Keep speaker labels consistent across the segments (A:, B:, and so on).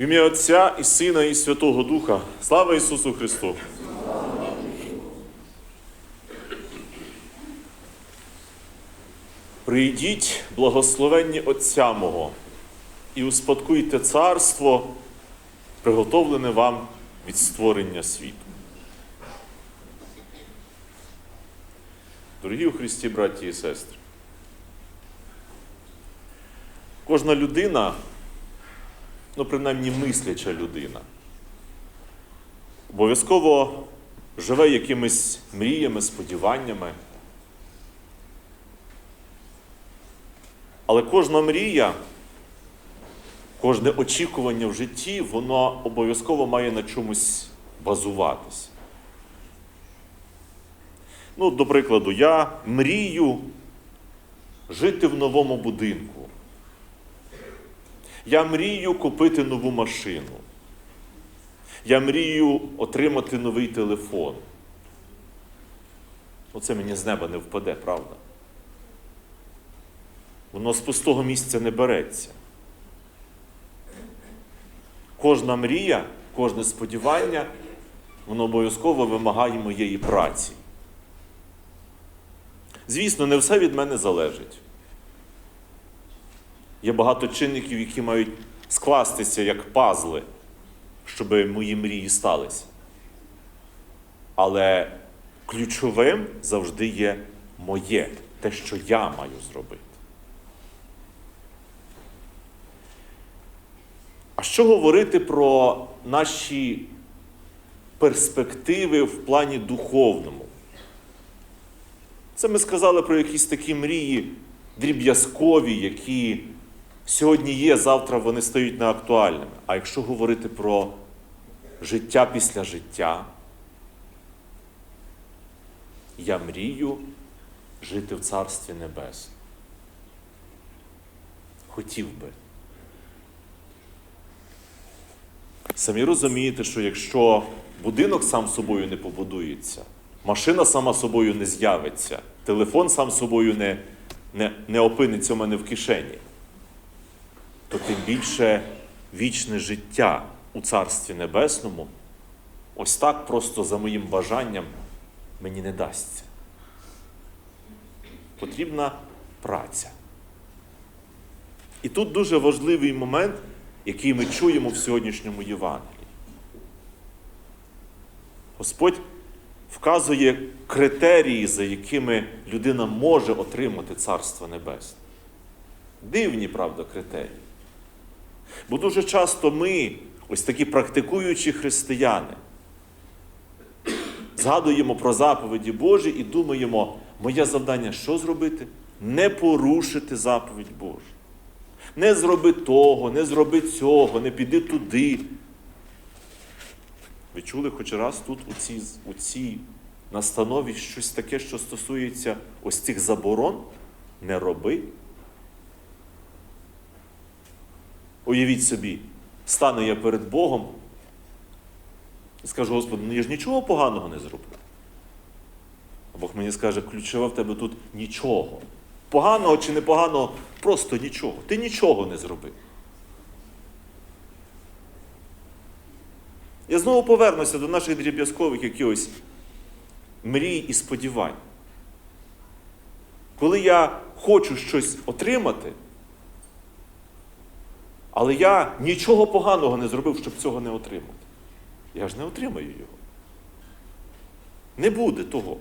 A: В ім'я Отця і Сина, і Святого Духа. Слава Ісусу Христу! Прийдіть, благословенні Отця мого, і успадкуйте царство, приготовлене вам від створення світу. Дорогі у Христі, браті і сестри, кожна людина, ну, принаймні мисляча людина, обов'язково живе якимись мріями, сподіваннями. Але кожна мрія, кожне очікування в житті, воно обов'язково має на чомусь базуватися. Ну, до прикладу, я мрію жити в новому будинку. Я мрію купити нову машину. Я мрію отримати новий телефон. Оце мені з неба не впаде, правда? Воно з пустого місця не береться. Кожна мрія, кожне сподівання, воно обов'язково вимагає моєї праці. Звісно, не все від мене залежить. Є багато чинників, які мають скластися як пазли, щоб мої мрії сталися. Але ключовим завжди є моє, те, що я маю зробити. А що говорити про наші перспективи в плані духовному? Це ми сказали про якісь такі мрії дріб'язкові, які сьогодні є, завтра вони стають неактуальними. А якщо говорити про життя після життя, я мрію жити в Царстві Небесному. Хотів би. Самі розумієте, що якщо будинок сам собою не побудується, машина сама собою не з'явиться, телефон сам собою не, не, не опиниться у мене в кишені, то тим більше вічне життя у Царстві Небесному ось так просто за моїм бажанням мені не дасться. Потрібна праця. І тут дуже важливий момент, який ми чуємо в сьогоднішньому Євангелії. Господь вказує критерії, за якими людина може отримати Царство Небесне. Дивні, правда, критерії. Бо дуже часто ми, ось такі практикуючі християни, згадуємо про заповіді Божі і думаємо, моє завдання що зробити? Не порушити заповідь Божу. Не зроби того, не зроби цього, не піди туди. Ви чули хоч раз тут у цій, у цій настанові щось таке, що стосується ось цих заборон? Не роби. Уявіть собі, стану я перед Богом і скажу, Господи, ну я ж нічого поганого не зроблю. А Бог мені скаже, ключове в тебе тут нічого. Поганого чи непоганого, просто нічого. Ти нічого не зробив. Я знову повернуся до наших дріб'язкових якихось мрій і сподівань. Коли я хочу щось отримати, але я нічого поганого не зробив, щоб цього не отримати. Я ж не отримаю його. Не буде того.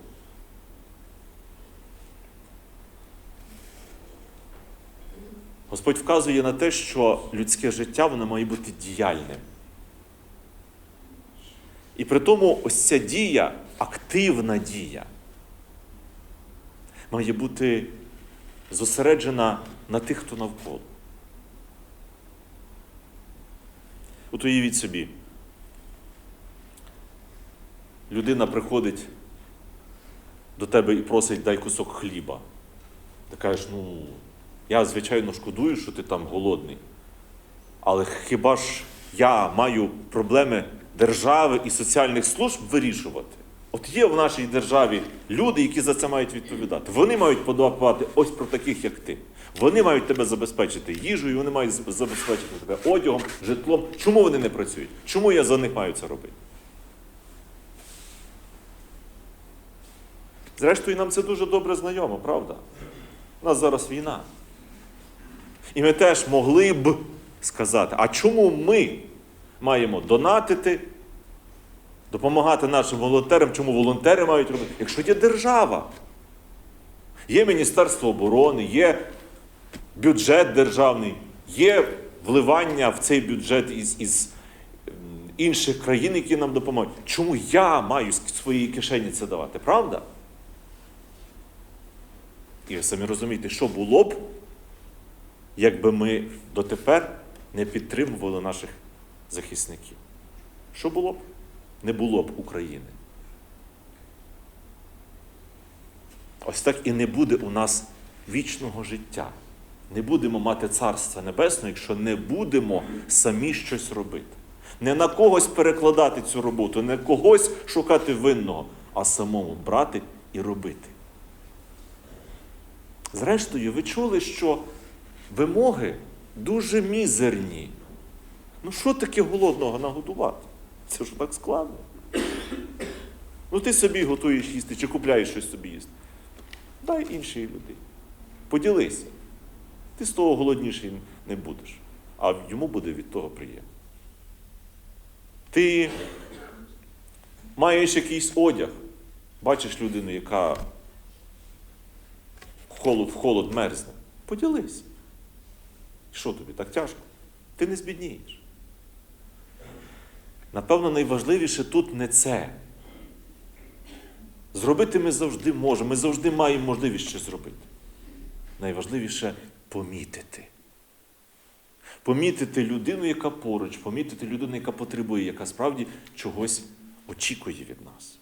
A: Господь вказує на те, що людське життя воно має бути діяльним. І при тому ось ця дія, активна дія, має бути зосереджена на тих, хто навколо. От уявіть собі, людина приходить до тебе і просить дай кусок хліба. Ти кажеш, ну, я, звичайно, шкодую, що ти там голодний. Але хіба ж я маю проблеми держави і соціальних служб вирішувати? От є в нашій державі люди, які за це мають відповідати. Вони мають подбати ось про таких, як ти. Вони мають тебе забезпечити їжею, вони мають забезпечити тебе одягом, житлом. Чому вони не працюють? Чому я за них маю це робити? Зрештою, нам це дуже добре знайомо, правда? У нас зараз війна. І ми теж могли б сказати, а чому ми маємо донатити, допомагати нашим волонтерам, чому волонтери мають робити? Якщо є держава, є Міністерство оборони, є бюджет державний, є вливання в цей бюджет із, із інших країн, які нам допомагають. Чому я маю з своєї кишені це давати, правда? І ви самі розумієте, що було б, якби ми дотепер не підтримували наших захисників. Що було б? Не було б України. Ось так і не буде у нас вічного життя. Не будемо мати Царства Небесного, якщо не будемо самі щось робити. Не на когось перекладати цю роботу, не когось шукати винного, а самому брати і робити. Зрештою, ви чули, що вимоги дуже мізерні. Ну, що таке голодного нагодувати? Це ж так складно. Ну, ти собі готуєш їсти чи купляєш щось собі їсти. Дай іншій людині. Поділися. Ти з того голодніший не будеш, а йому буде від того приємно. Ти маєш якийсь одяг, бачиш людину, яка холод, в холод мерзне. Поділися. Що тобі так тяжко? Ти не збіднієш. Напевно, найважливіше тут не це. Зробити ми завжди можемо, ми завжди маємо можливість щось зробити. Найважливіше помітити. Помітити людину, яка поруч, помітити людину, яка потребує, яка справді чогось очікує від нас.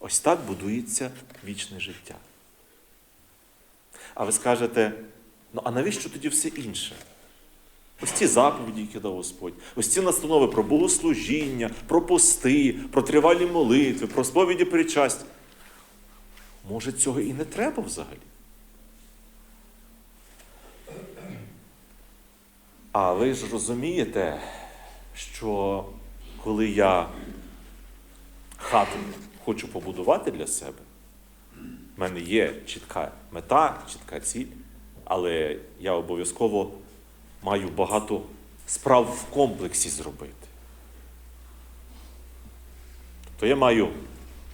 A: Ось так будується вічне життя. А ви скажете, ну а навіщо тоді все інше? Ось ці заповіді, які дав Господь, ось ці настанови про богослужіння, про пости, про тривалі молитви, про сповіді причастя. Може, цього і не треба взагалі? А ви ж розумієте, що коли я хату хочу побудувати для себе, в мене є чітка мета, чітка ціль, але я обов'язково маю багато справ в комплексі зробити. Тобто я маю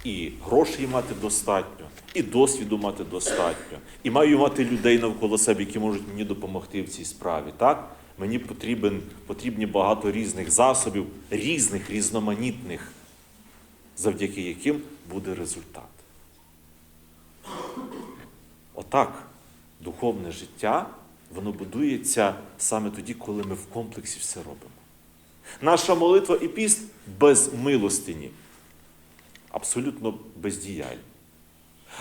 A: і грошей мати достатньо, і досвіду мати достатньо, і маю мати людей навколо себе, які можуть мені допомогти в цій справі. Так? Мені потрібен, потрібні багато різних засобів, різних, різноманітних, завдяки яким буде результат. Отак, духовне життя, воно будується саме тоді, коли ми в комплексі все робимо. Наша молитва і піст без милостині, абсолютно бездіяльні.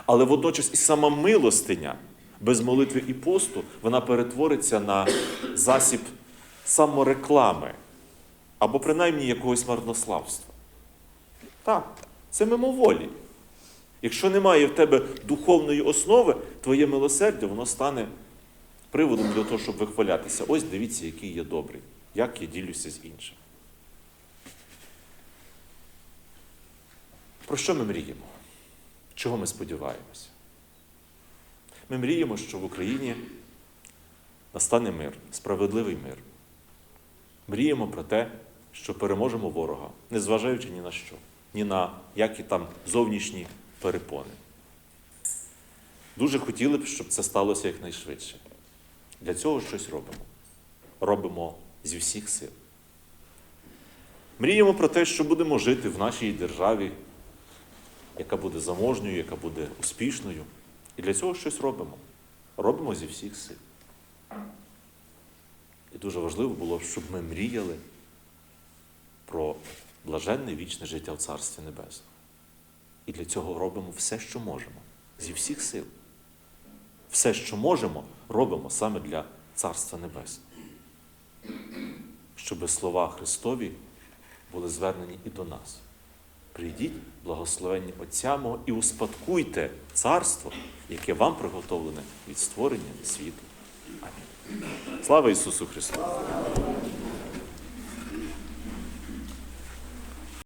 A: Але водночас і сама милостиня без молитви і посту, вона перетвориться на засіб самореклами або принаймні якогось марнославства. Так, це мимоволі. Якщо немає в тебе духовної основи, твоє милосердя воно стане приводом для того, щоб вихвалятися. Ось дивіться, який я добрий, як я ділюся з іншим. Про що ми мріємо? Чого ми сподіваємося? Ми мріємо, що в Україні настане мир, справедливий мир. Мріємо про те, що переможемо ворога, незважаючи ні на що, ні на які там зовнішні перепони. Дуже хотіли б, щоб це сталося якнайшвидше. Для цього щось робимо. Робимо зі всіх сил. Мріємо про те, що будемо жити в нашій державі, яка буде заможньою, яка буде успішною. І для цього щось робимо. Робимо зі всіх сил. І дуже важливо було, щоб ми мріяли про блаженне вічне життя в Царстві Небесному. І для цього робимо все, що можемо, зі всіх сил. Все, що можемо, робимо саме для Царства Небесного. Щоб слова Христові були звернені і до нас. Прийдіть, благословенні Отця мого, і успадкуйте царство, яке вам приготовлене від створення світу. Амінь. Слава Ісусу Христу!